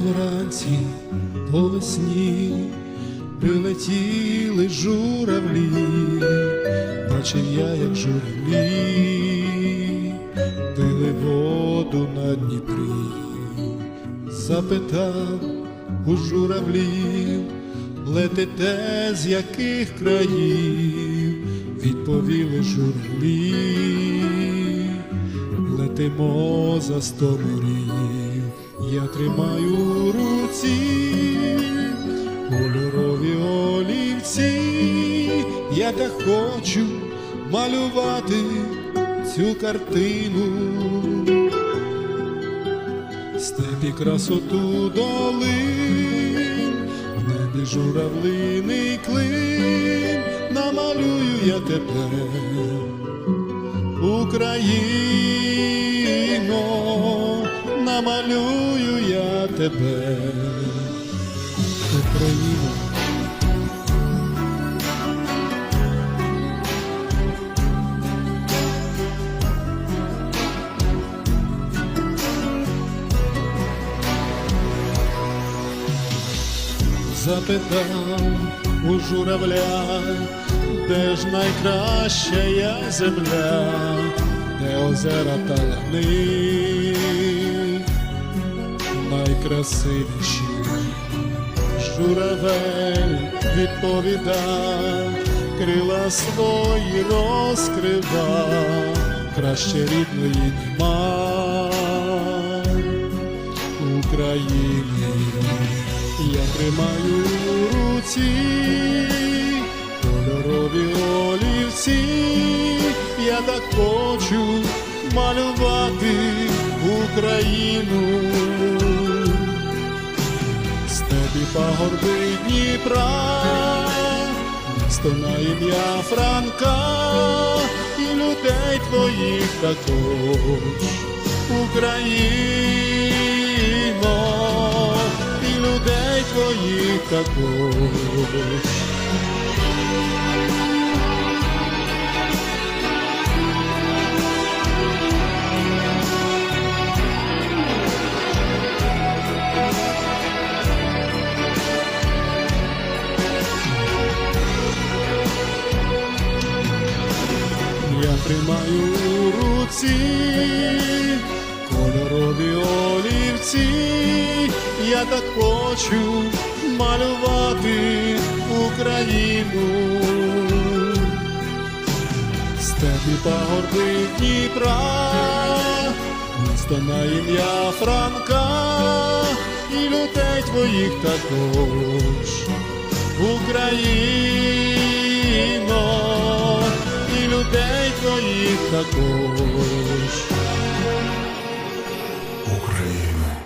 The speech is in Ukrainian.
вранці по весні прилетіли журавлі, бачив я, як журавлі пили воду на Дніпрі, запитав у журавлів, летите з яких країв, відповіли журавлі, летимо за сто морів, я тримаю у руці кольорові олівці, я так хочу малювати цю картину, степі красоту долин, в небі журавлиний клин, намалюю я тебе, Україно, намалюю тебе, Україно. запитав у журавля, де ж найкраща земля, де озера та лани, найкрасивіші. Журавель відповідав, крила свої розкрива, краще рідної нема. України я тримаю у руці кольорові олівці, я так хочу малювати Україну, пагорби Дніпра, місто на ім'я Франка і людей твоїх також. Україно, і людей твоїх також. Тримаю у руці. Кольорові олівці, я так хочу малювати Україну, степі пагорби Дніпра, місто на ім'я Франка. І людей твоїх також, Україно людей твоїх також. Україна.